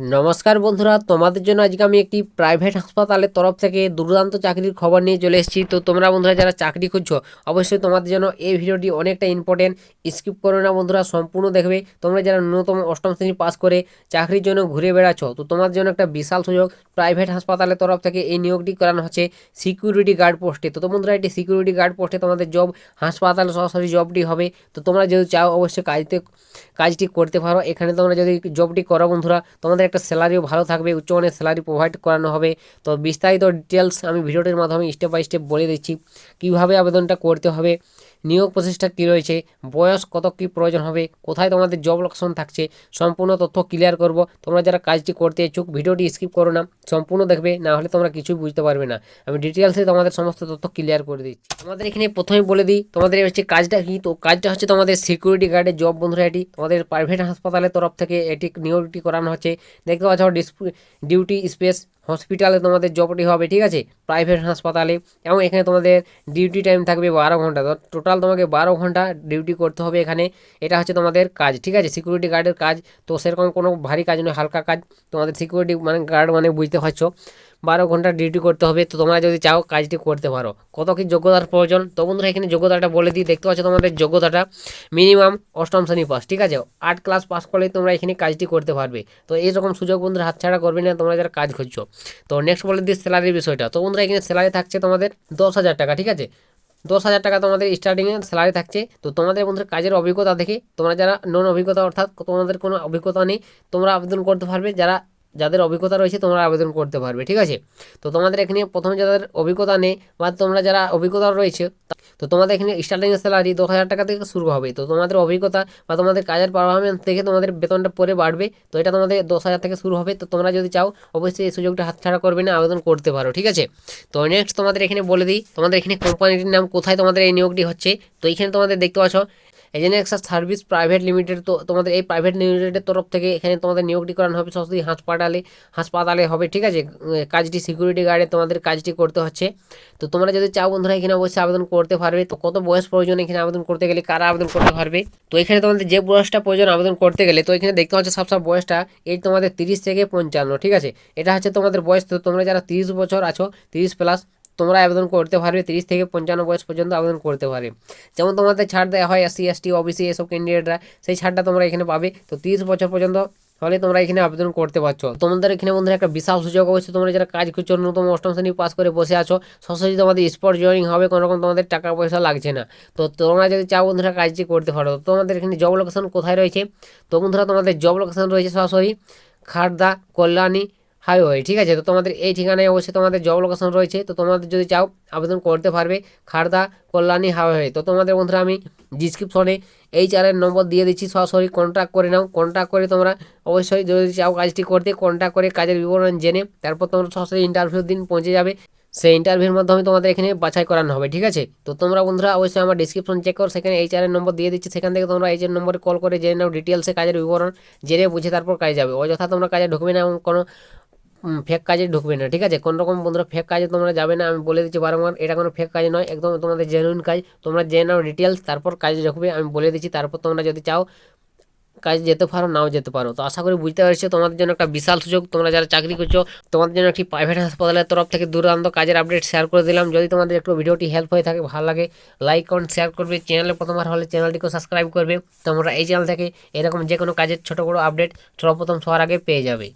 নমস্কার বন্ধুরা, তোমাদের জন্য আজকে আমি একটি প্রাইভেট হাসপাতালের তরফ থেকে দুর্দান্ত চাকরির খবর নিয়ে চলে এসেছি। তো তোমরা বন্ধুরা যারা চাকরি খুঁজছো, অবশ্যই তোমাদের জন্য এই ভিডিওটি অনেকটা ইম্পর্টেন্ট স্কিপ করো না বন্ধুরা, সম্পূর্ণ দেখবে। তোমরা যারা ন্যূনতম অষ্টম শ্রেণি পাস করে চাকরির জন্য ঘুরে বেড়াচ্ছ, তো তোমার জন্য একটা বিশাল সুযোগ প্রাইভেট হাসপাতালের তরফ থেকে এই নিয়োগটি করানো হচ্ছে সিকিউরিটি গার্ড পোস্টে তো বন্ধুরা, এটি সিকিউরিটি গার্ড পোস্টে তোমাদের জব হাসপাতালে সরাসরি জবটি হবে। তো তোমরা যদি চাও অবশ্যই কাজতে কাজটি করতে পারো। এখানে তোমরা যদি জবটি করো বন্ধুরা, তোমাদের একটা স্যালারিও ভালো থাকবে উচ্চমানের স্যালারি প্রোভাইড করানো হবে। তো বিস্তারিত ডিটেলস আমি ভিডিওটির মাধ্যমে স্টেপ বাই স্টেপ বলে দিচ্ছি। কীভাবে আবেদনটা করতে হবে? নিয়োগ প্রসেসটা কী রয়েছে, বয়স কত, কী প্রয়োজন হবে, কোথায় তোমাদের জব লোকেশন থাকছে, সম্পূর্ণ তথ্য ক্লিয়ার করব। তোমরা যারা কাজটি করতে ইচ্ছুক, ভিডিওটি স্কিপ করো না, সম্পূর্ণ দেখবে, না হলে তোমরা কিছুই বুঝতে পারবে না। আমি ডিটেলসে তোমাদের সমস্ত তথ্য ক্লিয়ার করে দিচ্ছি। তোমাদের এখানে প্রথমে বলে দিই, তোমাদের হচ্ছে কাজটা কি? তো কাজটা হচ্ছে তোমাদের সিকিউরিটি গার্ডের জব বন্ধুরা এটি। তোমাদের প্রাইভেট হাসপাতালের তরফ থেকে এটি নিয়োগটি করানো হচ্ছে। দেখতে পাচ্ছ ডিউটি স্পেস হসপিটালে তোমাদের জবটি হবে, ঠিক আছে? প্রাইভেট হাসপাতালে। এবং এখানে তোমাদের ডিউটি টাইম থাকবে বারো ঘণ্টা। তো টোটাল তোমাকে বারো ঘণ্টা ডিউটি করতে হবে এখানে। এটা হচ্ছে তোমাদের কাজ, ঠিক আছে? সিকিউরিটি গার্ডের কাজ। তো সেরকম কোনো ভারী কাজ নয়, হালকা কাজ। তোমাদের সিকিউরিটি মানে গার্ড মানে বুঝতে পারছ? বারো ঘণ্টা ডিউটি করতে হবে। তো তোমরা যদি চাও কাজটি করতে পারো। কত কি যোগ্যতার প্রয়োজন? তো বন্ধুরা, এখানে যোগ্যতাটা বলে দিই। দেখতে পাচ্ছ তোমাদের যোগ্যতাটা মিনিমাম অষ্টম শ্রেণি পাস ঠিক আছে? আট ক্লাস পাস করলেই তোমরা এখানে কাজটি করতে পারবে। তো এইরকম সুযোগ বন্ধুরা হাতছাড়া করবে না, তোমরা যারা কাজ খুঁজছো। তো নেক্সট বলে দিই স্যালারির বিষয়টা। তো বন্ধুরা, এখানে স্যালারি থাকছে তোমাদের দশ হাজার টাকা, ঠিক আছে? দশ হাজার টাকা তোমাদের স্টার্টিংয়ে স্যালারি থাকছে। তো তোমাদের বন্ধুরা কাজের অভিজ্ঞতা দেখে, তোমরা যারা নন অভিজ্ঞতা অর্থাৎ তোমাদের কোনো অভিজ্ঞতা নেই, তোমরা আবেদন করতে পারবে। যারা যাদের অভিজ্ঞতা রয়েছে তোমরা আবেদন করতে পারবে, ঠিক আছে? তো তোমাদের এখানে প্রথমে যাদের অভিজ্ঞতা নেই বা তোমরা যারা অভিজ্ঞতা রয়েছে, তো তোমাদের এখানে স্টার্টিং স্যালারি দশ হাজার টাকা থেকে শুরু হবে। তো তোমাদের অভিজ্ঞতা বা তোমাদের কাজের পারফরমেন্স থেকে তোমাদের বেতনটা পরে বাড়বে, তো এটা তোমাদের দশ হাজার থেকে শুরু হবে। তো তোমরা যদি চাও, অবশ্যই এই সুযোগটা হাতছাড়া করবে না, আবেদন করতে পারো, ঠিক আছে? তো নেক্সট তোমাদের এখানে বলে দিই, তোমাদের এখানে কোম্পানিটির নাম কোথায় তোমাদের এই নিয়োগটি হচ্ছে? তো এখানে তোমাদের দেখতে পাচ্ছ এজেনেক্সা সার্ভিস প্রাইভেট লিমিটেড, তো তোমাদের এই প্রাইভেট লিমিটেডের তরফ থেকে এখানে তোমাদের নিয়োগটি করানো হবে। সরাসরি হাসপাতালে হাসপাতালে হবে, ঠিক আছে? কাজটি সিকিউরিটি গার্ডে তোমাদের কাজটি করতে হচ্ছে। তো তোমরা যদি চাও বন্ধুরা, এখানে অবশ্যই আবেদন করতে পারবে। তো কত বয়স প্রয়োজন এখানে আবেদন করতে গেলে, কারা আবেদন করতে পারবে? তো এখানে তোমাদের যে বয়সটা প্রয়োজন আবেদন করতে গেলে, তো এখানে দেখতে হচ্ছে সব সব বয়সটা এই তোমাদের তিরিশ থেকে পঞ্চান্ন, ঠিক আছে? এটা হচ্ছে তোমাদের বয়স। তো তোমরা যারা তিরিশ বছর আছো, তিরিশ প্লাস তোমরা আবেদন করতে পারবে, তিরিশ থেকে পঞ্চান্ন বয়স পর্যন্ত আবেদন করতে পারে যেমন তোমাদের ছাড় দেওয়া হয় এসসি, এসটি, ওবিসি এসব ক্যান্ডিডেটরা, সেই ছাড়টা তোমরা এখানে পাবে। তো তিরিশ বছর পর্যন্ত হলে তোমরা এখানে আবেদন করতে পারছ। তোমাদের এখানে বন্ধুরা একটা বিশাল সুযোগ অবশ্যই তোমরা যারা কাজ করছ নতুন অষ্টম শ্রেণি পাস করে বসে আছো, সরাসরি তোমাদের স্পট জয়নিং হবে কোনো রকম তোমাদের টাকা পয়সা লাগছে না। তো তোমরা যদি চাও বন্ধুরা কাজটি করতে পারো তোমাদের এখানে জব লোকেশন কোথায় রয়েছে? তো বন্ধুরা তোমাদের জব লোকেশন রয়েছে সরাসরি খাড়দা কল্যাণী হাইওয়ে ঠিক আছে? তো তোমাদের এই ঠিকানায় অবশ্যই তোমাদের জব লোকেশন রয়েছে। তো তোমাদের যদি চাও আবেদন করতে পারবে খারদা কল্যাণী হাইওয়ে তো তোমাদের বন্ধুরা, আমি ডিসক্রিপশনে এই চারের নম্বর দিয়ে দিচ্ছি। সরাসরি কন্ট্যাক্ট করে নাও। কন্ট্যাক্ট করে তোমরা অবশ্যই যদি চাও কাজটি করতে কন্ট্যাক্ট করে কাজের বিবরণ জেনে তারপর তোমরা সরাসরি ইন্টারভিউ দিন, পৌঁছে যাবে। সেই ইন্টারভিউর মাধ্যমে তোমাদের এখানে বাছাই করানো হবে, ঠিক আছে? তো তোমরা বন্ধুরা, অবশ্যই আমার ডিসক্রিপশন চেক করো। সেখানে এই চারের নম্বর দিয়ে দিচ্ছি। সেখান থেকে তোমরা এই চার নম্বরে কল করে জেনে নাও ডিটেলসে কাজের বিবরণ, জেনে বুঝে তারপর কাজে যাবে। অযথা তোমরা কাজে ঢুকবে না এবং কোনো ফেক কাজে ঢুকবে না, ঠিক আছে? কোন রকম বন্ধুরা ফেক কাজে তোমরা যাবে না, আমি বলে দিচ্ছি বারবার, এটা কোনো ফেক কাজ নয়, একদম তোমাদের জেনুইন কাজ, তোমরা জেনে নাও ডিটেলস তারপর কাজে ঢুকবে, আমি বলে দিচ্ছি, তারপর তোমরা যদি চাও কাজে যেতে পারো, নাও যেতে পারো। তো আশা করি বুঝতে পারছ, তোমাদের জন্য একটা বিশাল সুযোগ, তোমরা যারা চাকরি করছ, তোমাদের জন্য একটি প্রাইভেট হাসপাতালের তরফ থেকে দুর্দান্ত কাজের আপডেট শেয়ার করে দিলাম। যদি তোমাদের একটু ভিডিওটি হেল্প হয়ে থাকে, ভালো লাগে লাইক কমেন্ট শেয়ার করবে চ্যানেলে প্রথমবার হলে চ্যানেলটিকে সাবস্ক্রাইব করবে, তোমরা এই চ্যানেল থেকে এরকম যে কোনো কাজের ছোটো বড়ো আপডেট সর্বপ্রথম সবার আগে পেয়ে যাবে।